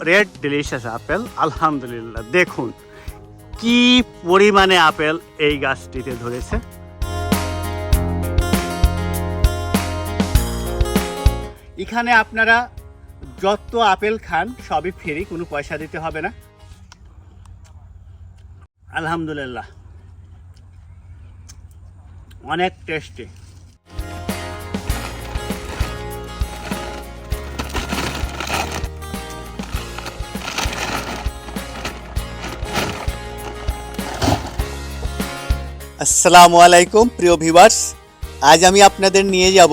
Red delicious apple আলহামদুলিল্লাহ দেখুন, কি পরিমাণে আপেল এই গাছটিতে ধরেছে। এখানে আপনারা যত আপেল খান, সবই ফ্রি কোনো পয়সা দিতে হবে না। আলহামদুলিল্লাহ। অনেক টেস্টি আসসালামু আলাইকুম, প্রিয় ভিউয়ার্স। আজ আমি আপনাদের নিয়ে যাব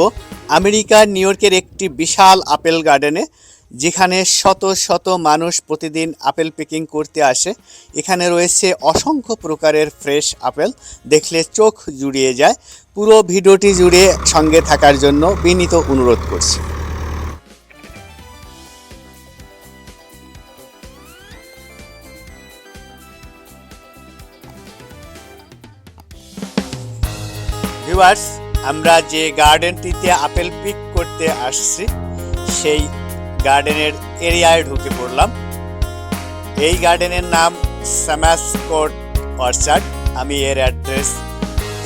আমেরিকার নিউ ইয়র্কের একটি বিশাল আপেল গার্ডেনে, যেখানে শত শত মানুষ প্রতিদিন আপেল পিকিং করতে আসে। এখানে রয়েছে অসংখ্য প্রকারের ফ্রেশ আপেল, দেখলে চোখ জুড়িয়ে যায়। পুরো ভিডিওটি জুড়ে সঙ্গে থাকার জন্য বিনীত অনুরোধ করছি। ভিউয়ার্স, আমরা যে গার্ডেনটিতে আপেল পিক করতে আসছি, সেই গার্ডেনের এরিয়ায় ঢুকে পড়লাম। এই গার্ডেনের নাম সামাসকোট অর্চার্ড। আমি এর অ্যাড্রেস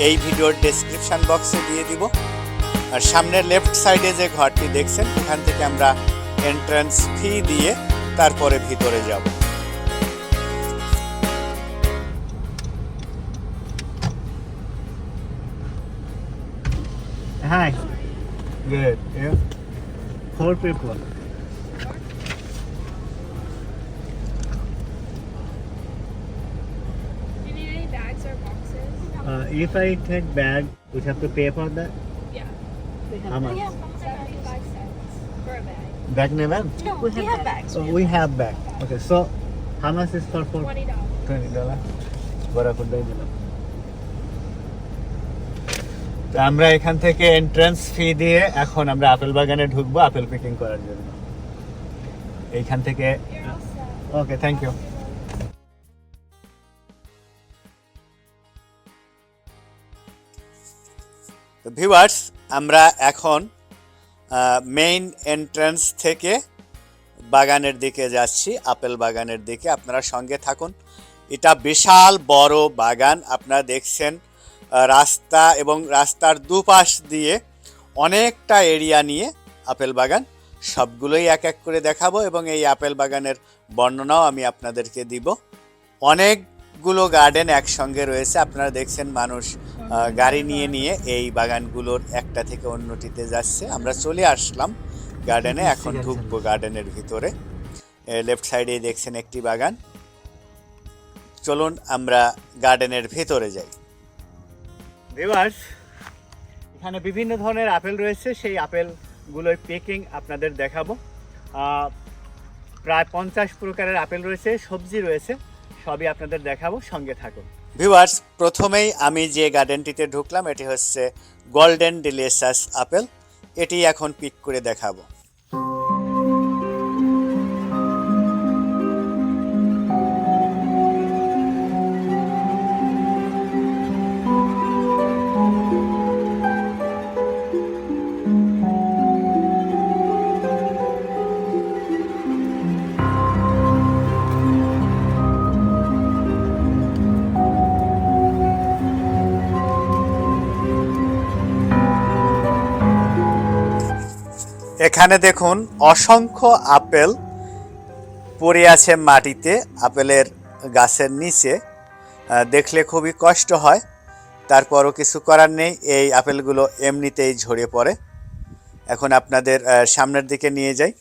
এই ভিডিওর ডেসক্রিপশন বক্সে দিয়ে দিব। আর সামনের লেফট সাইডে যে ঘরটি দেখছেন, এখান থেকে আমরা এন্ট্রান্স ফি দিয়ে তারপরে ভিতরে যাব। Hi. Good. Yeah. Four people. Need any bags or boxes? Uh, if I take bag, would have to pay for that? Yeah. We have How much? 75 cents for a bag. Bag never? No, we, have, bags. So we have bag. Oh, okay, so how much is for four? $20. $20? What I could do? তো আমরা এখান থেকে entrance fee দিয়ে এখন আমরা apple বাগানে ঢুকবো apple Peking করার জন্য। এইখান থেকে. ওকে থ্যাংক ইউ ভিউয়ার্স আমরা এখন মেইন এন্ট্রান্স থেকে বাগানের দিকে যাচ্ছি, আপেল বাগানের দিকে। আপনারা সঙ্গে থাকুন। এটা বিশাল বড় বাগান, আপনারা দেখছেন রাস্তা এবং রাস্তার দুপাশ দিয়ে অনেকটা এরিয়া নিয়ে আপেল বাগান। সবগুলোই এক এক করে দেখাবো এবং এই আপেল বাগানের বর্ণনাও আমি আপনাদেরকে দিব। অনেকগুলো গার্ডেন একসঙ্গে রয়েছে। আপনারা দেখছেন মানুষ গাড়ি নিয়ে নিয়ে এই বাগানগুলোর একটা থেকে অন্যটিতে যাচ্ছে। আমরা চলে আসলাম গার্ডেনে এখন ঢুকবো গার্ডেনের ভিতরে। লেফট সাইডে দেখছেন একটি বাগান। চলুন আমরা গার্ডেনের ভেতরে যাই। ভিউয়ার্স এখানে বিভিন্ন ধরনের আপেল রয়েছে, সেই আপেলগুলোর পেকিং আপনাদের দেখাবো। প্রায় পঞ্চাশ প্রকারের আপেল রয়েছে, সবজি রয়েছে, সবই আপনাদের দেখাবো, সঙ্গে থাকুন। ভিউয়ার্স প্রথমেই আমি যে গার্ডেনটিতে ঢুকলাম, এটি হচ্ছে গোল্ডেন ডিলিশাস আপেল এটি এখন পিক করে দেখাবো। এখানে দেখুন অসংখ্য আপেল পড়ে আছে মাটিতে, আপেলের গাছের নিচে। দেখলে খুবই কষ্ট হয়। তারপরও কিছু করার নেই, এই আপেলগুলো এমনিতেই ঝরে পড়ে। এখন আপনাদের সামনের দিকে নিয়ে যাই।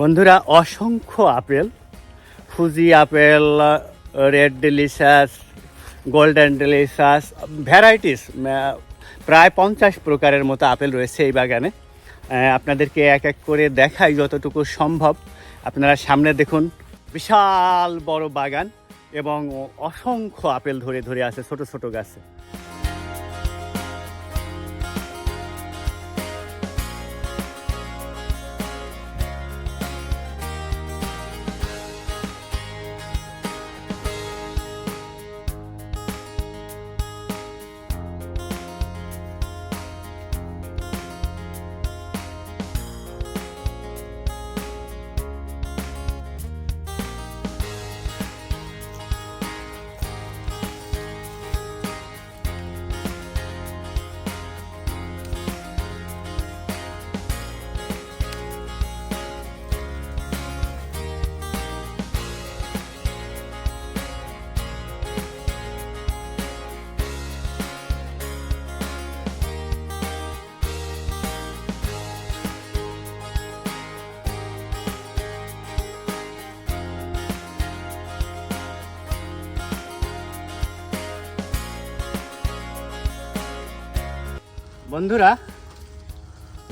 বন্ধুরা, অসংখ্য apple. Fuji apple, red delicious, golden delicious, varieties প্রায় পঞ্চাশ প্রকারের মতো আপেল রয়েছে এই বাগানে। আপনাদেরকে এক এক করে দেখাই যতটুকু সম্ভব। আপনারা সামনে দেখুন, বিশাল বড় বাগান এবং অসংখ্য আপেল ধরে ধরে আছে ছোট ছোট গাছে। বন্ধুরা,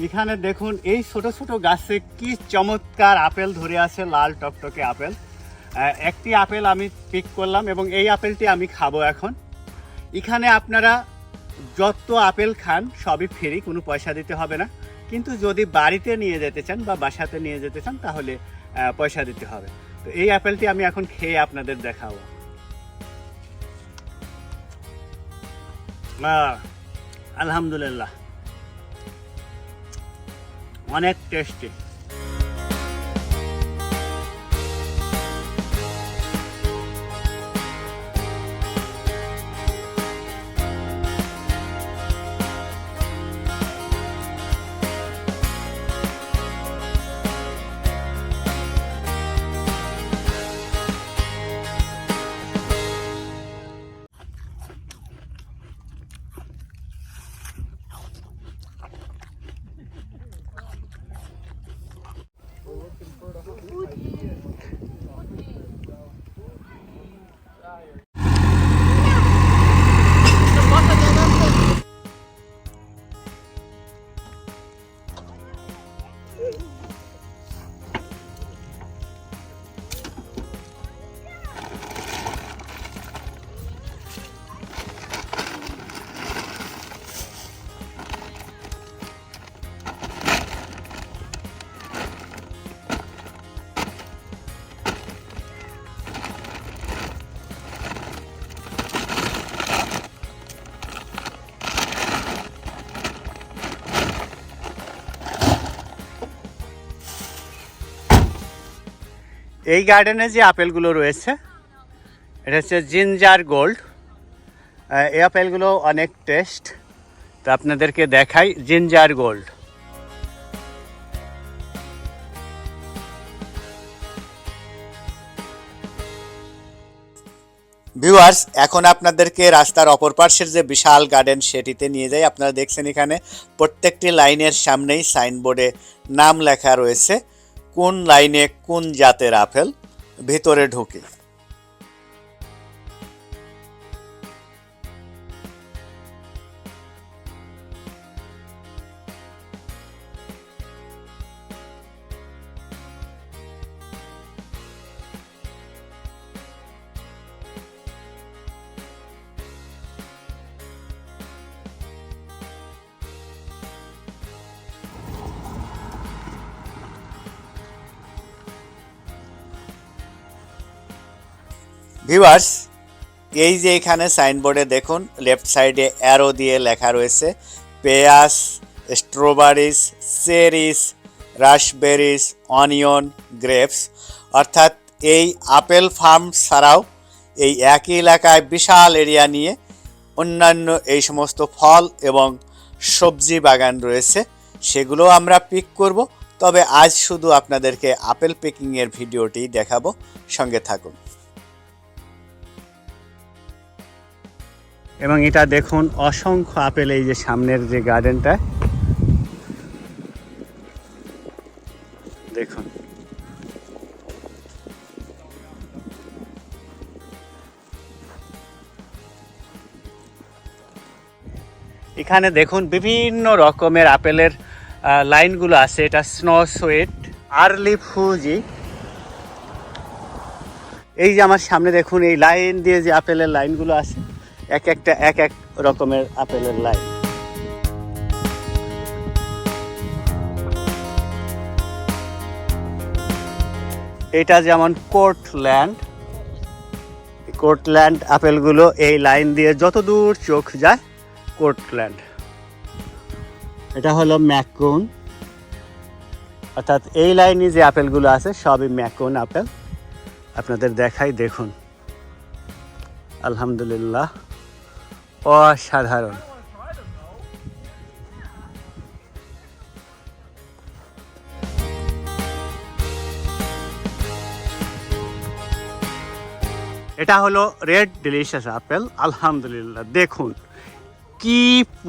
এখানে দেখুন, এই ছোট ছোট গাছে কি চমৎকার আপেল ধরে আছে, লাল টকটকে আপেল। একটি আপেল আমি পিক করলাম এবং এই আপেলটি আমি খাব এখন। এখানে আপনারা যত আপেল খান, সবই ফ্রি কোনো পয়সা দিতে হবে না। কিন্তু যদি বাড়িতে নিয়ে যেতে চান বা বাসাতে নিয়ে যেতে চান, তাহলে পয়সা দিতে হবে। তো এই আপেলটি আমি এখন খেয়ে আপনাদের দেখাবো। আলহামদুলিল্লাহ। অনেক টেস্টি এই গার্ডেনে যে আপেলগুলো রয়েছে, এটা হচ্ছে জিঞ্জার গোল্ড এই আপেলগুলো অনেক টেস্ট তো আপনাদেরকে দেখাই জিঞ্জার গোল্ড ভিউয়ার্স এখন আপনাদেরকে রাস্তার অপর পার্শ্বের যে বিশাল গার্ডেন সেটিতে নিয়ে যাই। আপনারা দেখছেন এখানে প্রত্যেকটি লাইনের সামনেই সাইনবোর্ডে নাম লেখা রয়েছে। কোন লাইনে কোন জাতের আপেল ভিতরে ঢুকে? ভিউয়ার্স, এই যে এখানে সাইনবোর্ডে দেখুন, লেফট সাইডে অ্যারো দিয়ে লেখা রয়েছে peas strawberries cherries raspberries onion grapes অর্থাৎ এই আপেল ফার্ম ছাড়াও এই একই এলাকায় বিশাল এরিয়া নিয়ে অন্যান্য এই সমস্ত ফল এবং সবজি বাগান রয়েছে, সেগুলো আমরা পিক করব। তবে আজ শুধু আপনাদেরকে আপেল পিকিংয়ের ভিডিওটি দেখাবো, সঙ্গে থাকুন। এবং এটা দেখুন, অসংখ্য আপেল এই যে সামনের যে গার্ডেনটা দেখুন। এখানে দেখুন বিভিন্ন রকমের আপেলের লাইনগুলো আছে। এটা স্নো সোয়েট আর্লি ফুজি এই যে আমার সামনে দেখুন, এই লাইন দিয়ে যে আপেলের লাইনগুলো আছে। এক একটা, এক এক রকমের আপেলের লাইন এটা যেমন কোর্টল্যান্ড কোর্টল্যান্ড আপেলগুলো এই লাইন দিয়ে যত দূর চোখ যায় কোর্টল্যান্ড এটা হলো ম্যাকুন অর্থাৎ এই লাইনে যে আপেলগুলো আছে, সবই ম্যাকুন আপেল। আপনাদের দেখাই, দেখুন। আলহামদুলিল্লাহ। অসাধারণ। এটা হলো রেড ডিলিশিয়াস আপেল আলহামদুলিল্লাহ। দেখুন, কি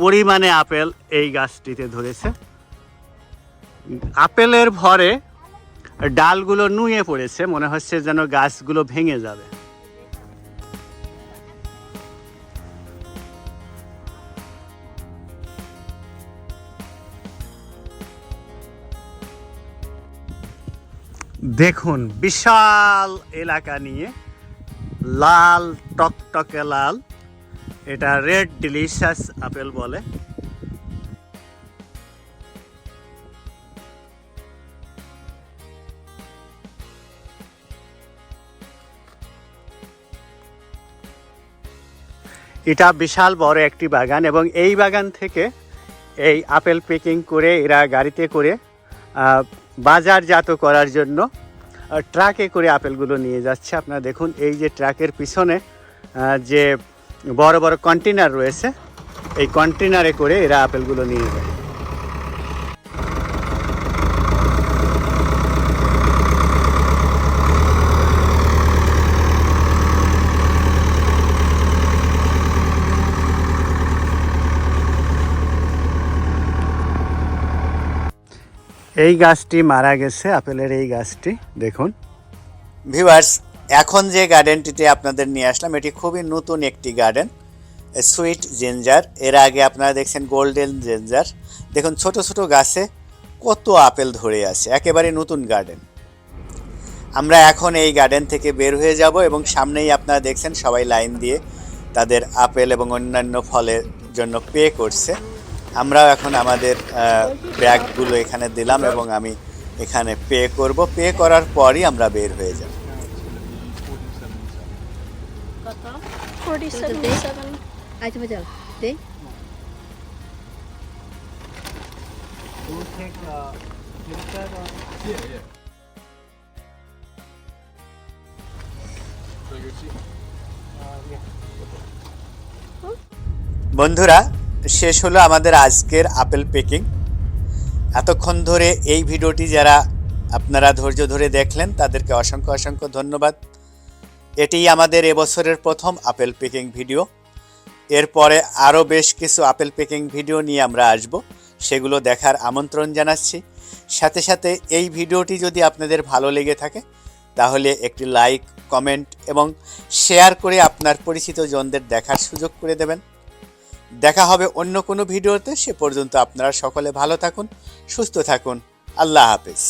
পরিমাণে আপেল এই গাছটিতে ধরেছে। আপেলের ভরে ডালগুলো নুয়ে পড়েছে, মনে হচ্ছে যেন গাছগুলো ভেঙে যাবে। দেখুন, বিশাল এলাকা নিয়ে লাল, টকটকে লাল, এটা রেড ডিলিশিয়াস আপেল বলে। এটা বিশাল বড় একটি বাগান এবং এই বাগান থেকে এই আপেল প্যাকিং করে এরা গাড়িতে করে বাজারজাত করার জন্য ট্রাকে করে আপেলগুলো নিয়ে যাচ্ছে। আপনারা দেখুন, এই যে ট্রাকের পিছনে যে বড় বড় কন্টেনার রয়েছে, এই কন্টেনারে করে এরা আপেলগুলো নিয়ে যায়। এই গাছটি মারা গেছে, আপেলের এই গাছটি, দেখুন। ভিভার্স এখন যে গার্ডেনটিতে আপনাদের নিয়ে আসলাম, এটি খুবই নতুন একটি গার্ডেন সুইট জেঞ্জার। এর আগে আপনারা দেখছেন গোল্ডেন জেঞ্জার। দেখুন, ছোট ছোট গাছে কত আপেল ধরে আছে, একেবারে নতুন গার্ডেন। আমরা এখন এই গার্ডেন থেকে বের হয়ে যাব এবং সামনেই আপনারা দেখছেন সবাই লাইন দিয়ে তাদের আপেল এবং অন্যান্য ফলের জন্য পে করছে। আমরাও এখন আমাদের ব্যাগগুলো এখানে দিলাম এবং আমি এখানে পে করব। পে করার পরই আমরা বের হয়ে যাব। কত? 47. আচ্ছা বাজাও দে বন্ধুরা শেষ হলো আমাদের আজকের আপেল পেকিং। এতক্ষণ ধরে এই ভিডিওটি যারা আপনারা ধৈর্য ধরে দেখলেন, তাদেরকে অসংখ্য অসংখ্য ধন্যবাদ। এটি আমাদের এবছরের প্রথম আপেল পেকিং ভিডিও। এরপরে আরও বেশ কিছু আপেল পেকিং ভিডিও নিয়ে আমরা আসব, সেগুলো দেখার আমন্ত্রণ জানাচ্ছি। সাথে সাথে এই ভিডিওটি যদি আপনাদের ভালো লেগে থাকে, তাহলে একটি লাইক, কমেন্ট এবং শেয়ার করে আপনার পরিচিত জনদের দেখার সুযোগ করে দেবেন। দেখা হবে অন্য কোনো ভিডিওতে, সে পর্যন্ত আপনারা সকলে ভালো থাকুন, সুস্থ থাকুন। আল্লাহ হাফেজ।